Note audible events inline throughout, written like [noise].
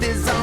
desire.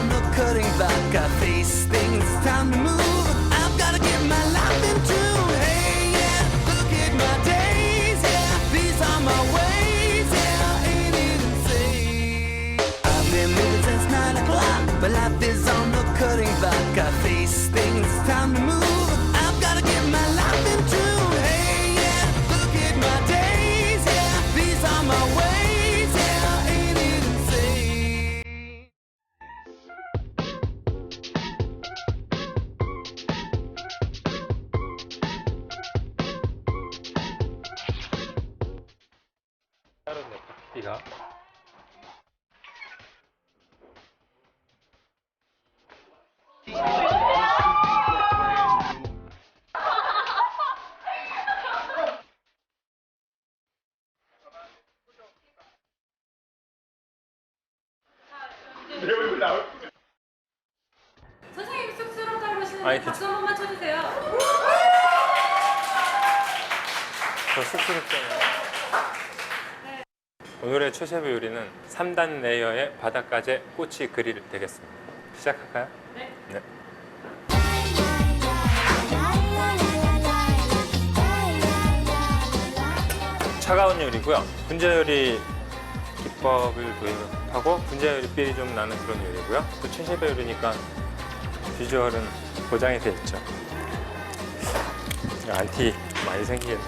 3단 레이어의 바닷가재 꼬치 그릴 되겠습니다 시작할까요? 네. 네. 차가운 요리고요. 분자 요리 기법을 도입하고 분자 요리 삘이 좀 나는 그런 요리고요. 또 최세배 요리니까 비주얼은 보장이 돼 있죠. 안티 많이 생기겠네.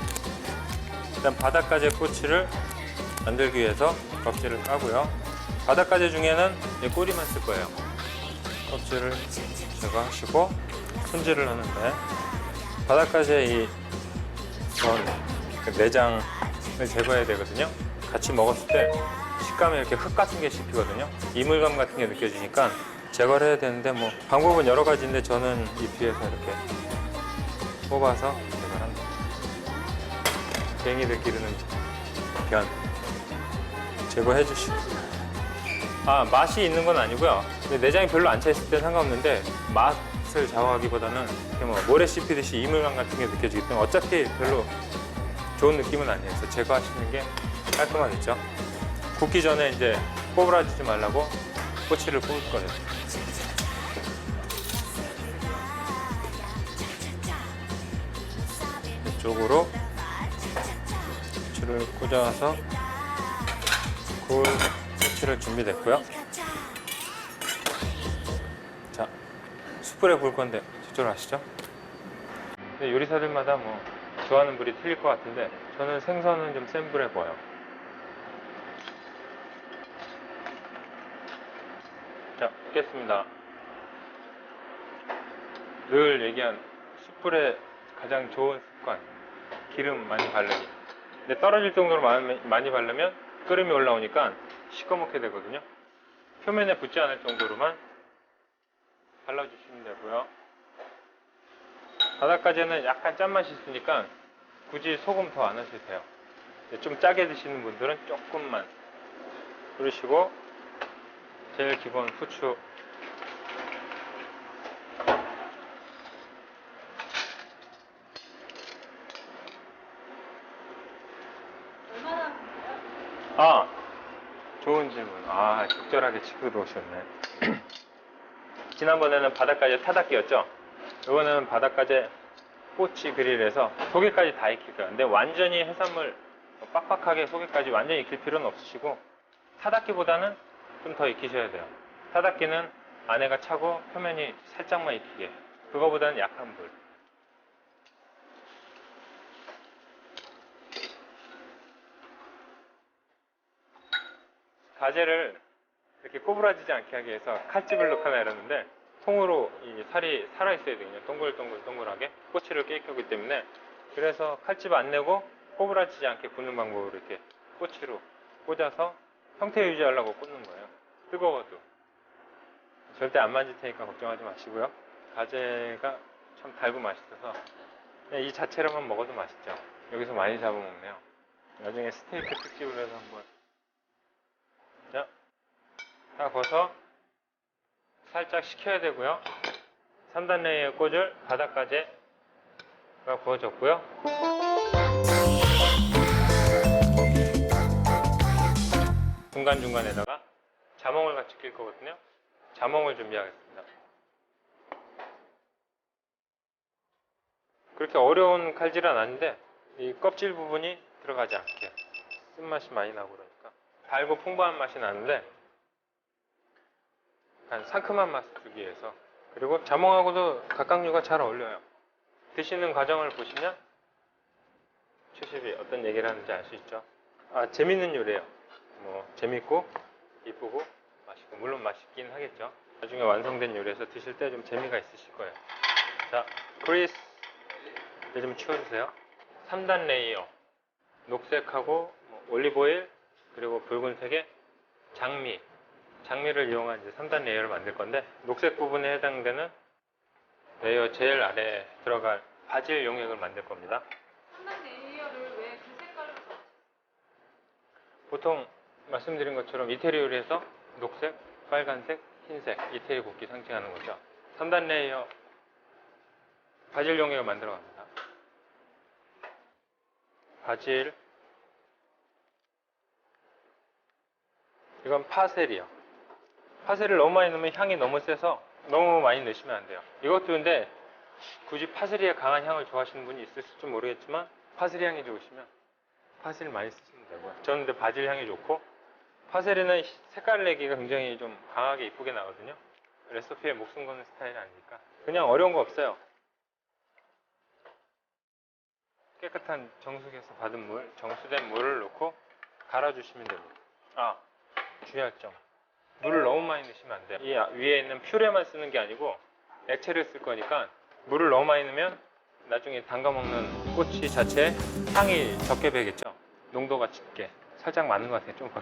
일단 바닷가재 꼬치를 만들기 위해서 껍질을 까고요. 바닷가재 중에는 이 꼬리만 쓸 거예요. 껍질을 제거하시고 손질을 하는데 바닷가재 이 전, 그 내장을 제거해야 되거든요. 같이 먹었을 때 식감에 이렇게 흙 같은 게 씹히거든요. 이물감 같은 게 느껴지니까 제거를 해야 되는데 뭐 방법은 여러 가지인데 저는 이 뒤에서 이렇게 뽑아서 제거를 합니다. 갱이들 기르는 변 제거해 주시고 아 맛이 있는 건 아니고요. 근데 내장이 별로 안 차 있을 때 상관없는데 맛을 좌우하기보다는 뭐 모래 씹히듯이 이물감 같은 게 느껴지기 때문에 어차피 별로 좋은 느낌은. 그래서 제거하시는 게 깔끔하겠죠. 굽기 전에 이제 꼬부라지지 말라고 꼬치를 뽑을 거예요. 이쪽으로 꼬치를 꽂아서 구울 꼬치를 준비됐고요. 자, 숯불에 구울 건데 저쪽으로 아시죠? 요리사들마다 뭐 좋아하는 불이 틀릴 것 같은데 저는 생선은 좀 센 불에 구워요. 자, 붓겠습니다. 늘 얘기한 숯불에 가장 좋은 습관 기름 많이 바르기. 근데 떨어질 정도로 많이 바르면 끓음이 올라오니까 시꺼멓게 되거든요. 표면에 붙지 않을 정도로만 발라주시면 되고요. 바닷가재는 약간 짠맛이 있으니까 굳이 소금 더 안 하셔도 돼요. 좀 짜게 드시는 분들은 조금만 뿌리시고 제일 기본 후추 얼마나 하는데요? 아 좋은 질문 아 적절하게 짚고 들어오셨네. [clears throat] 지난번에는 바닷가재 타닥기였죠? 이거는 바닷가재 꼬치 그릴에서 속에까지 다 익힐 거예요. 근데 완전히 해산물 빡빡하게 속에까지 완전히 익힐 필요는 없으시고 타닥기보다는 좀 더 익히셔야 돼요. 타닥기는 안에가 차고 표면이 살짝만 익히게. 그거보다는 약한 불 가재를 이렇게 꼬부라지지 않게 하기 위해서 칼집을 넣거나 이러는데 통으로 이 살이 살아있어야 되거든요. 동글동글 동글하게 꼬치를 깨끗하기 때문에 그래서 칼집 안 내고 꼬부라지지 않게 굽는 방법으로 이렇게 꼬치로 꽂아서 형태 유지하려고 꽂는 거예요. 뜨거워도 절대 안 만질 테니까 걱정하지 마시고요. 가재가 참 달고 맛있어서 그냥 이 자체로만 먹어도 맛있죠. 여기서 많이 잡아먹네요. 나중에 스테이크 특집을 해서 한번 자, 다 거서 살짝 식혀야 되고요. 3단 레이어 꽂을 바닥까지가 구워졌고요. 중간중간에다가 자몽을 같이 낄 거거든요. 자몽을 준비하겠습니다. 그렇게 어려운 칼질은 아닌데 이 껍질 부분이 들어가지 않게 쓴맛이 많이 나고 그러니까 달고 풍부한 맛이 나는데 약간 상큼한 맛을 주기 위해서 그리고 자몽하고도 각각류가 잘 어울려요. 드시는 과정을 보시면 최십이 어떤 얘기를 하는지 알 수 있죠. 아 재밌는 요리예요. 뭐 재밌고 이쁘고 맛있고 물론 맛있긴 하겠죠. 나중에 완성된 요리에서 드실 때 좀 재미가 있으실 거예요. 자, 크리스 이제 좀 치워주세요. 3단 레이어 녹색하고 뭐 올리브오일 그리고 붉은색의 장미 장미를 이용한 이제 3단 레이어를 만들 건데 녹색 부분에 해당되는 레이어 제일 아래에 들어갈 바질 용액을 만들 겁니다. 3단 레이어를 왜 그 색깔로 써? 보통 말씀드린 것처럼 이태리 요리에서 녹색, 빨간색, 흰색 이태리 국기 상징하는 거죠. 3단 레이어 바질 용액을 만들어 갑니다. 바질 이건 파셀이요. 파셀을 너무 많이 넣으면 향이 너무 세서 너무 많이 넣으시면 안 돼요. 이것도 근데 굳이 파슬리의 강한 향을 좋아하시는 분이 있을지 모르겠지만 파슬리 향이 좋으시면 파슬리 많이 쓰시면 되고요. 저는 근데 바질 향이 좋고 파슬리는 색깔 내기가 굉장히 좀 강하게 이쁘게 나거든요. 레시피에 목숨 거는 스타일이 아니니까 그냥 어려운 거 없어요. 깨끗한 정수기에서 받은 물, 정수된 물을 넣고 갈아주시면 됩니다. 아, 주의할 점. 물을 너무 많이 넣으시면 안 돼요. 이 위에 있는 퓨레만 쓰는 게 아니고 액체를 쓸 거니까 물을 너무 많이 넣으면 나중에 담가 먹는 꼬치 자체에 향이 적게 배겠죠. 농도가 짙게. 살짝 맞는 것 같아요. 좀. 자.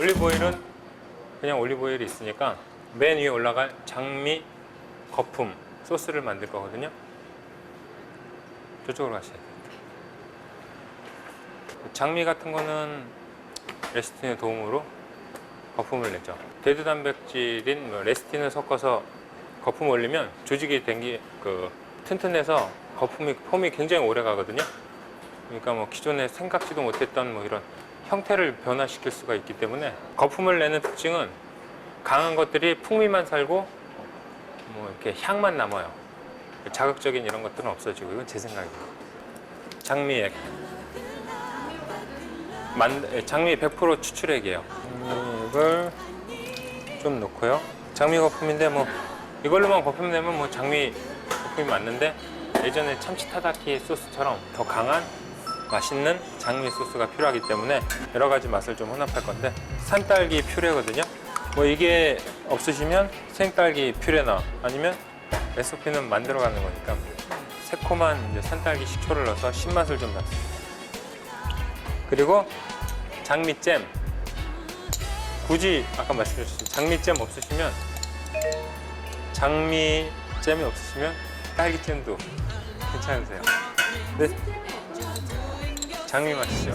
올리브오일은 그냥 올리브오일이 있으니까 맨 위에 올라갈 장미 거품 소스를 만들 거거든요. 저쪽으로 가셔야 돼요. 장미 같은 거는 레스틴의 도움으로 거품을 내죠. 대두 단백질인 뭐 레스틴을 섞어서 거품 올리면 조직이 된게 그 튼튼해서 거품이 폼이 굉장히 오래 가거든요. 그러니까 뭐 기존에 생각지도 못했던 뭐 이런 형태를 변화시킬 수가 있기 때문에 거품을 내는 특징은 강한 것들이 풍미만 살고 뭐 이렇게 향만 남아요. 자극적인 이런 것들은 없어지고 이건 제 생각이에요. 장미액. 만, 예, 장미 100% 추출액이에요. 장미액을 좀 넣고요. 장미 거품인데 뭐 이걸로만 거품 내면 뭐 장미 거품이 맞는데 예전에 참치 타다키 소스처럼 더 강한 맛있는 장미 소스가 필요하기 때문에 여러 가지 맛을 좀 혼합할 건데 산딸기 퓨레거든요. 뭐 이게 없으시면 생딸기 퓨레나 아니면 레시피는 만들어가는 거니까 새콤한 이제 산딸기 식초를 넣어서 신맛을 좀 nas습니다. 그리고 장미잼 굳이 아까 말씀드렸듯이 장미잼 없으시면 장미잼이 없으시면 딸기잼도 괜찮으세요. 근데 장미 맛이죠.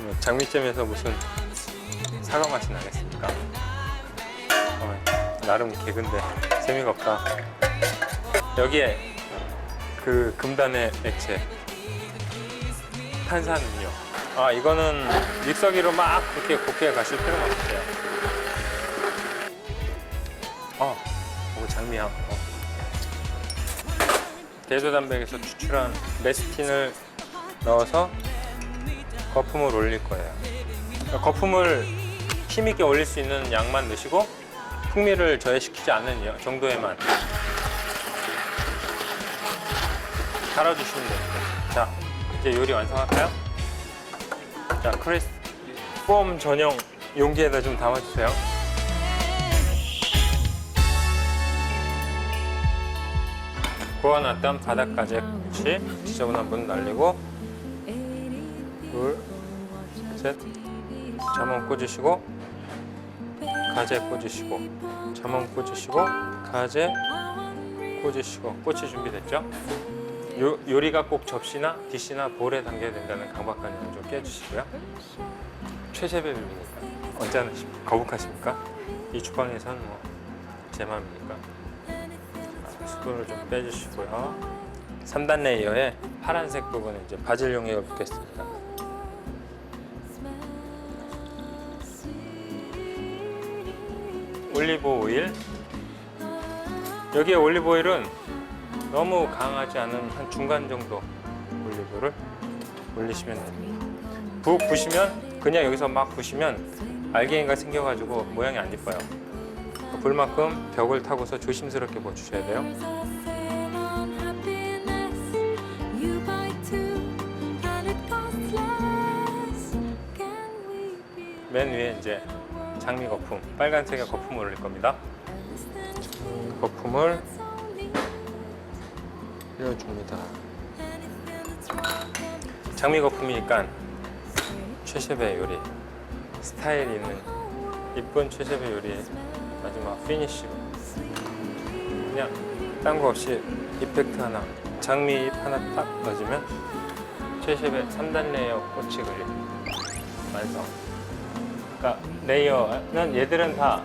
뭐 장미잼에서 무슨 사과 맛이 나겠습니까? 어, 나름 개근데 재미가 없다. 여기에 그 금단의 액체 탄산음료. 아 이거는 믹서기로 막 그렇게 곱게 가실 필요는 없어요. 대조단백에서 추출한 메스틴을 넣어서 거품을 올릴 거예요. 그러니까 거품을 힘있게 올릴 수 있는 양만 넣으시고 풍미를 저해시키지 않는 여- 정도에만 갈아주시면 됩니다. 자, 이제 요리 완성할까요? 자, 크리스 폼 전용 용기에다 좀 담아주세요. 구워놨던 바닷가재 씨 지저분한 분 날리고 둘, 셋, 잠원 꽂으시고 가재 꽂으시고 잠원 꽂으시고 가재 꽂으시고 꼬치 준비됐죠? 요, 요리가 꼭 접시나 디시나 볼에 담겨야 된다는 강박관념을 좀 깨주시고요. 최세배 비비니까 언짢으십니까? 거북하십니까? 이 주방에서는 뭐제 맘이니까 자, 수분을 좀 빼주시고요. 3단 레이어에 파란색 부분은 이제 바질 용액을 붓겠습니다. 올리브 오일 여기에 올리브 오일은 너무 강하지 않은 한 중간 정도 올리브를 올리시면 됩니다. 부 부시면 그냥 여기서 막 부시면 알갱이가 생겨가지고 모양이 안 이뻐요. 불만큼 벽을 타고서 조심스럽게 부어주셔야 돼요. 맨 위에 이제 장미 거품, 빨간색의 거품을 올릴 겁니다. 그 거품을 뿌려줍니다. 장미 거품이니까 최셰의 요리 스타일 있는 이쁜 최셰의 요리 피니쉬 그냥 딴 거 없이 이펙트 하나 장미 잎 하나 딱 넣어주면 최셰의 3단 레이어 꼬치 그릴 완성. 그러니까 레이어는 얘들은 다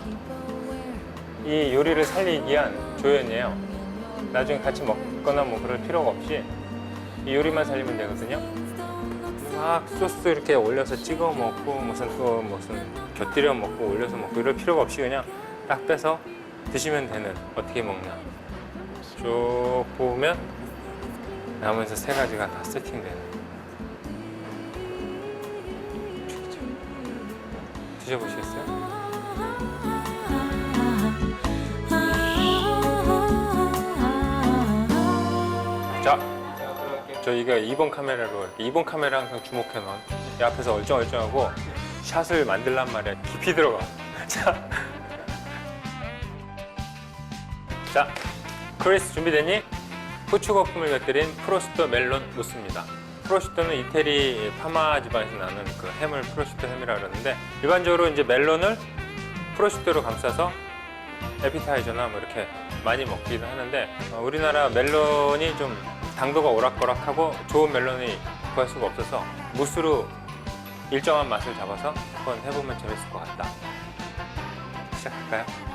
이 요리를 살리기 위한 조연이에요. 나중에 같이 먹거나 뭐 그럴 필요가 없이 이 요리만 살리면 되거든요. 막 소스 이렇게 올려서 찍어 먹고 무슨 또 무슨 곁들여 먹고 올려서 먹고 이럴 필요가 없이 그냥 딱 빼서 드시면 되는 어떻게 먹냐. 쭉 보면 나머지 세 가지가 다 세팅되는. 드셔보시겠어요? 자, 저 이게 2번 카메라로 이렇게 2번 카메라 항상 주목해 놓은 이 앞에서 얼쩡얼쩡하고 샷을 만들란 말이야. 깊이 들어가. [laughs] 자, 자 크리스 준비되니? 후추 거품을 곁들인 프로스토 멜론 무스입니다 프로슈토는 이태리 파마 지방에서 나는 그 햄을 프로슈토 햄이라 그러는데 일반적으로 이제 멜론을 프로슈토로 감싸서 에피타이저나 뭐 이렇게 많이 먹기도 하는데 어, 우리나라 멜론이 좀 당도가 오락가락하고 좋은 멜론이 구할 수가 없어서 무스로 일정한 맛을 잡아서 한번 해보면 재밌을 것 같다. 시작할까요?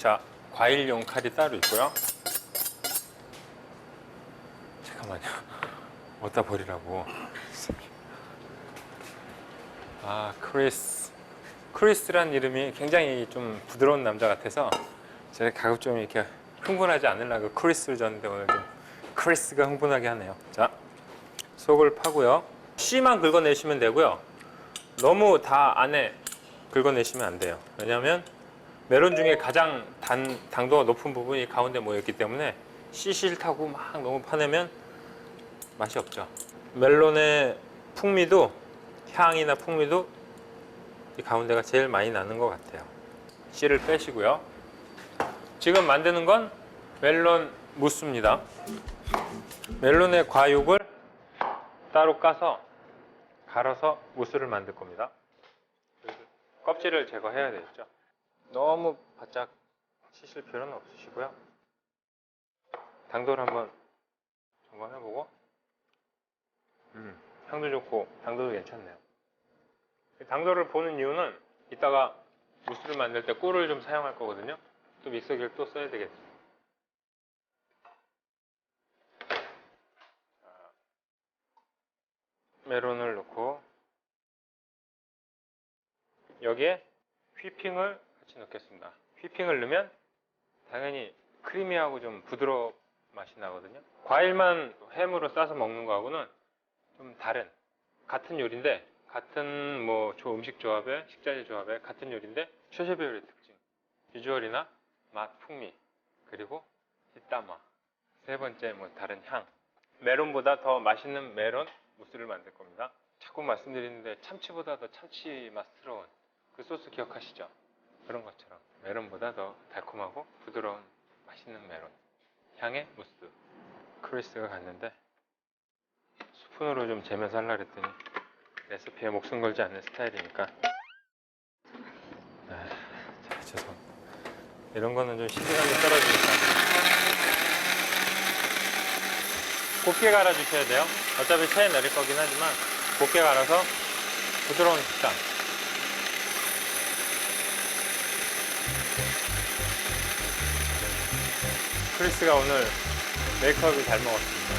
자, 과일용 칼이 따로 있고요. 잠깐만요. [laughs] 어디다 버리라고. 아, 크리스. 크리스란 이름이 굉장히 좀 부드러운 남자 같아서 제가 가급 좀 이렇게 흥분하지 않으려고 크리스를 줬는데 오늘 좀 크리스가 흥분하게 하네요. 자, 속을 파고요. 씨만 긁어내시면 되고요. 너무 다 안에 긁어내시면 안 돼요. 왜냐하면 멜론 중에 가장 단, 당도가 높은 부분이 가운데 모여있기 때문에 씨 싫다고 막 너무 파내면 맛이 없죠. 멜론의 풍미도 향이나 풍미도 이 가운데가 제일 많이 나는 것 같아요. 씨를 빼시고요. 지금 만드는 건 멜론 무스입니다. 멜론의 과육을 따로 까서 갈아서 무스를 만들 겁니다. 껍질을 제거해야 되겠죠. 너무 바짝 치실 필요는 없으시고요. 당도를 한번 점검해보고 음, 향도 좋고 당도도 괜찮네요. 당도를 보는 이유는 이따가 무스를 만들 때 꿀을 좀 사용할 거거든요. 또 믹서기를 또 써야 되겠죠. 자, 메론을 넣고 여기에 휘핑을 같이 넣겠습니다. 휘핑을 넣으면 당연히 크리미하고 좀 부드러운 맛이 나거든요. 과일만 햄으로 싸서 먹는 거하고는 좀 다른 같은 요리인데 같은 뭐 조- 음식 조합에 식자재 조합에 같은 요리인데 쉐쉐베리의 특징 비주얼이나 맛 풍미 그리고 뒷담화 세 번째 뭐 다른 향 메론보다 더 맛있는 메론 무스를 만들 겁니다. 자꾸 말씀드리는데 참치보다 더 참치 맛스러운 그 소스 기억하시죠? 그런 것처럼 메론보다 더 달콤하고 부드러운 맛있는 메론. 향의 무스. 크리스가 갔는데 스푼으로 좀 재면서 하려 그랬더니 레시피에 목숨 걸지 않는 스타일이니까. 아, 자, 죄송. 이런 거는 좀 신중하게 썰어주니까. 곱게 갈아주셔야 돼요. 어차피 체에 내릴 거긴 하지만 곱게 갈아서 부드러운 식감 크리스가 오늘 메이크업을 잘 먹었습니다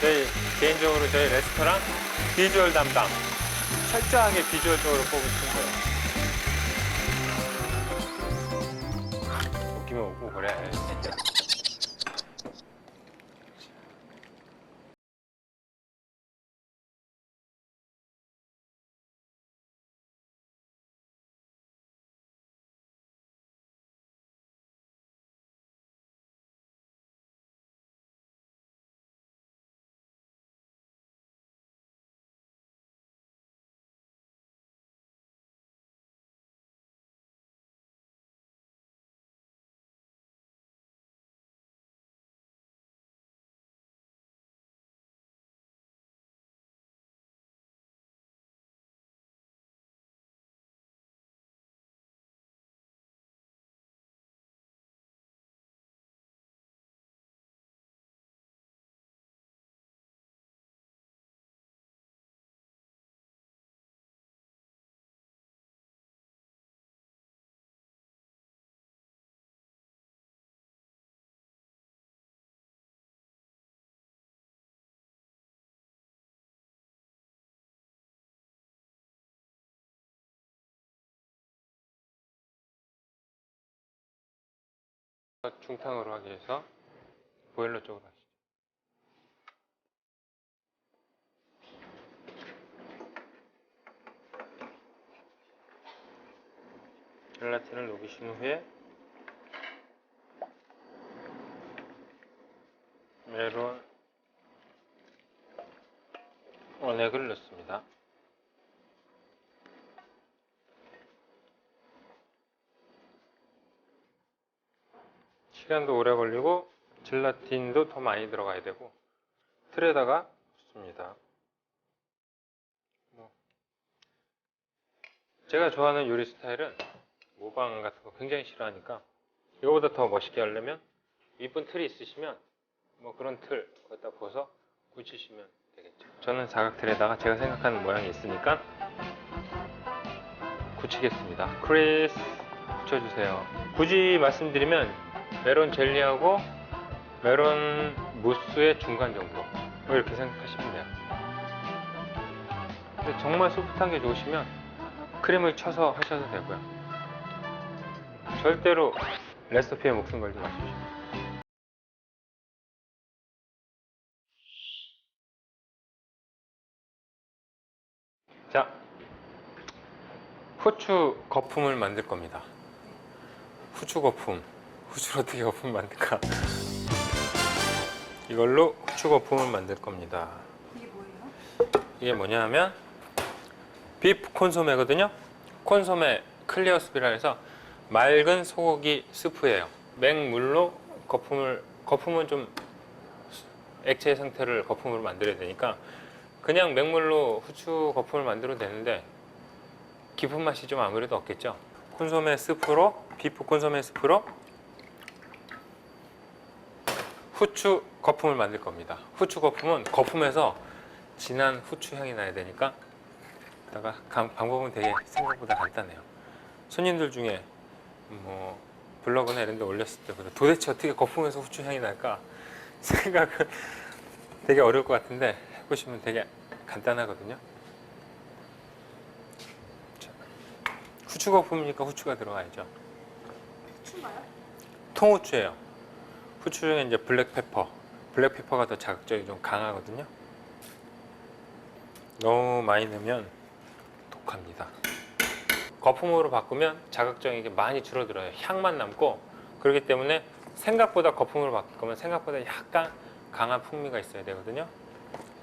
저희 개인적으로 저희 레스토랑 비주얼 담당 철저하게 비주얼 쪽으로 뽑은 친구예요. 웃기면 웃고 그래. 중탕으로 하기 위해서 보일러 쪽으로 하시죠. 젤라틴을 녹이신 후에 메론 원액을 넣습니다. 시간도 오래 걸리고 젤라틴도 더 많이 들어가야 되고 틀에다가 붓습니다. 뭐 제가 좋아하는 요리 스타일은 모방 같은 거 굉장히 싫어하니까 이거보다 더 멋있게 하려면 이쁜 틀이 있으시면 뭐 그런 틀 거기다 부어서 굳히시면 되겠죠. 저는 사각 틀에다가 제가 생각하는 모양이 있으니까 굳히겠습니다. 크리스 붙여주세요. 굳이 말씀드리면 메론 젤리하고 메론 무스의 중간 정도 뭐 이렇게 생각하시면 돼요. 근데 정말 소프트한 게 좋으시면 크림을 쳐서 하셔도 되고요. 절대로 레시피에 목숨 걸지 마십시오. 자, 후추 거품을 만들 겁니다. 후추 거품. 후추를 어떻게 거품 만들까? 이걸로 후추 거품을 만들 겁니다. 이게 뭐예요? 이게 뭐냐 하면 비프 콘소메거든요. 콘소메 클리어 스프라 해서 맑은 소고기 스프예요. 맹물로 거품을 거품은 좀 액체 상태를 거품으로 만들어야 되니까 그냥 맹물로 후추 거품을 만들어도 되는데 깊은 맛이 좀 아무래도 없겠죠. 콘소메 스프로 비프 콘소메 스프로 후추 거품을 만들 겁니다. 후추 거품은 거품에서 진한 후추 향이 나야 되니까 다가 방법은 되게 생각보다 간단해요. 손님들 중에 뭐 블로그나 이런 데 올렸을 때보다 도대체 어떻게 거품에서 후추 향이 날까 [laughs] 생각은 되게 어려울 것 같은데 해보시면 되게 간단하거든요. 자, 후추 거품이니까 후추가 들어가야죠. 통후추예요. 후추 중에 이제 블랙페퍼. 블랙페퍼가 더 자극적이 좀 강하거든요. 너무 많이 넣으면 독합니다. 거품으로 바꾸면 자극적인 게 많이 줄어들어요. 향만 남고 그렇기 때문에 생각보다 거품으로 바뀔 거면 생각보다 약간 강한 풍미가 있어야 되거든요.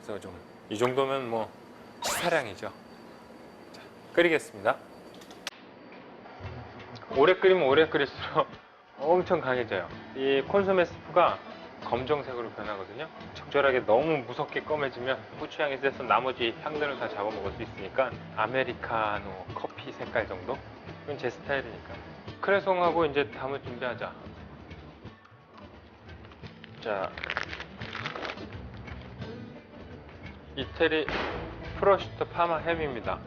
그래서 좀 이 정도면 뭐 시사량이죠. 자, 끓이겠습니다. 오래 끓이면 오래 끓일수록 엄청 강해져요. 이 콘소메 스프가 검정색으로 변하거든요. 적절하게 너무 무섭게 검해지면 후추향이 세서 나머지 향들을 다 잡아먹을 수 있으니까 아메리카노 커피 색깔 정도? 이건 제 스타일이니까. 크레송하고 이제 담을 준비하자. 자, 이태리 프로슈터 파마 햄입니다.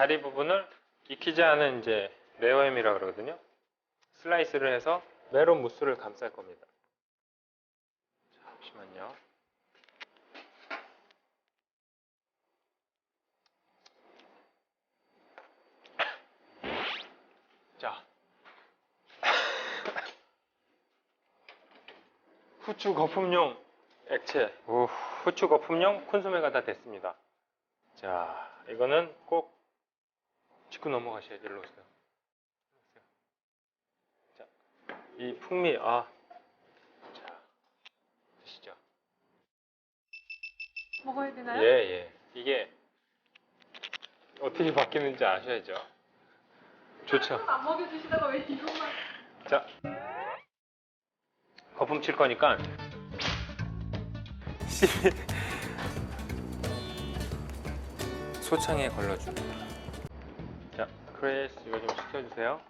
다리 부분을 익히지 않은 이제 레어햄이라 그러거든요. 슬라이스를 해서 메론 무스를 감쌀 겁니다. 잠시만요. 자. [laughs] 후추 거품용 액체, 오, 후추 거품용 콘소메가 다 됐습니다. 자, 이거는 꼭 짚고 넘어가셔야지. 일로 오세요. 자, 이 풍미, 아. 자, 드시죠. 먹어야 되나요? 예, 예. 이게 어떻게 바뀌는지 아셔야죠. 좋죠. 안 먹여주시다가 왜 이것만 자, 거품 칠 거니까 [laughs] 소창에 걸러줍니다. 자, 크레스 이거 좀 시켜주세요.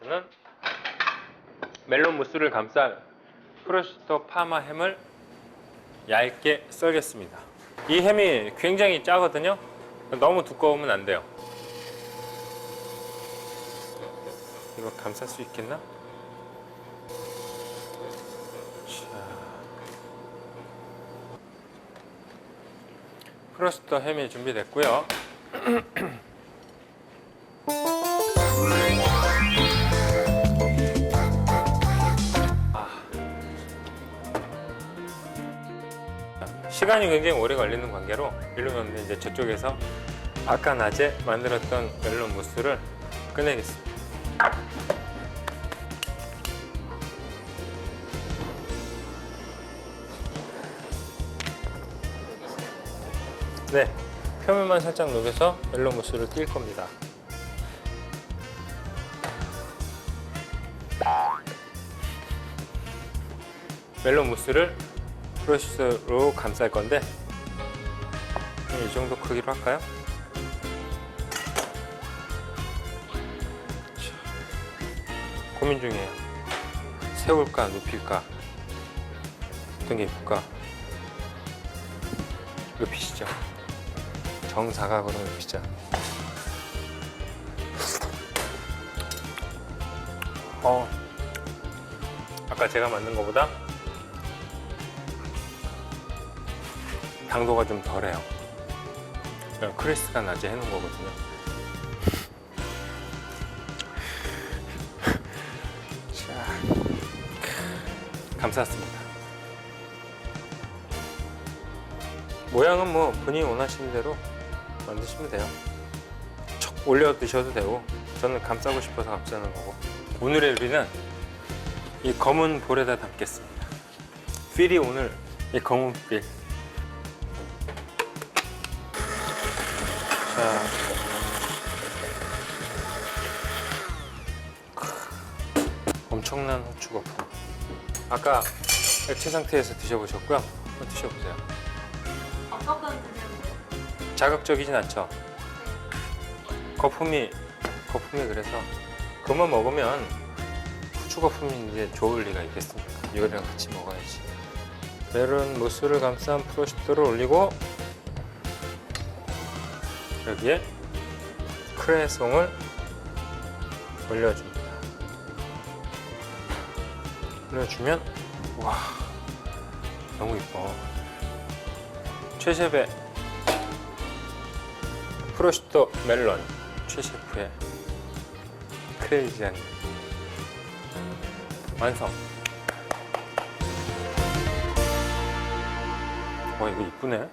저는 멜론 무스를 감쌀 프로슈터 파마 햄을 얇게 썰겠습니다. 이 햄이 굉장히 짜거든요. 너무 두꺼우면 안 돼요. 이거 감쌀 수 있겠나? 프로스터 햄이 준비됐고요. 시간이 굉장히 오래 걸리는 관계로 이러면 이제 저쪽에서 아까 낮에 만들었던 멜론 무스를 꺼내겠습니다. 네, 표면만 살짝 녹여서 멜론 무스를 띌 겁니다. 멜론 무스를 프로세서로 감쌀 건데 이 정도 크기로 할까요? 자, 고민 중이에요. 세울까 눕힐까 어떤 게 이쁠까? 눕히시죠. 정사각으로 눕히자. 어, 아까 제가 만든 것보다 당도가 좀 덜해요. 크리스가 낮에 해놓은 거거든요. [laughs] 자, 감쌌습니다. 모양은 뭐 본인이 원하시는 대로 만드시면 돼요. 척 올려 드셔도 되고 저는 감싸고 싶어서 감싸는 거고 오늘의 요리는 이 검은 볼에다 담겠습니다. 필이 오늘 이 검은 필 자. 엄청난 후추 거품. 아까 액체 상태에서 드셔보셨고요. 한번 드셔보세요. 자극적이진 않죠? 거품이 거품이 그래서 그만 먹으면 후추 거품이 이제 좋을 리가 있겠습니까? 이거랑 같이 먹어야지. 메론 무스를 감싼 프로시토를 올리고 여기에 크레송을 올려줍니다. 올려주면 와 너무 이뻐. 최셰프의 프로시토 멜론 최셰프의 크레이지한 완성. 와 이거 이쁘네.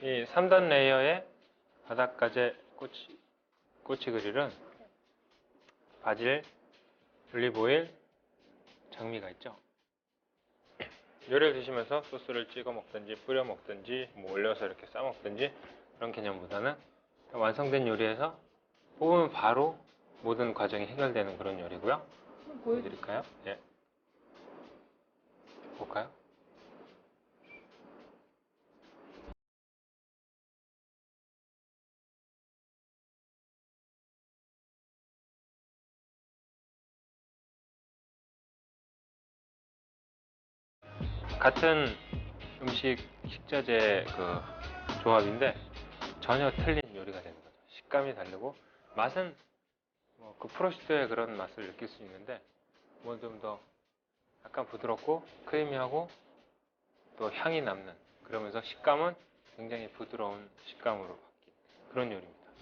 이 3단 레이어의 바닷가재 꼬치 꼬치 그릴은 바질, 올리브오일, 장미가 있죠. 요리를 드시면서 소스를 찍어 먹든지 뿌려 먹든지 뭐 올려서 이렇게 싸 먹든지 그런 개념보다는 완성된 요리에서 뽑으면 바로 모든 과정이 해결되는 그런 요리고요. 보여드릴까요? 예. 볼까요? 같은 음식 식자재 그 조합인데 전혀 틀린 요리가 되는 거죠. 식감이 다르고 맛은 뭐 그 프로시토의 그런 맛을 느낄 수 있는데 뭐 좀 더 약간 부드럽고 크리미하고 또 향이 남는 그러면서 식감은 굉장히 부드러운 식감으로 바뀐 그런 요리입니다.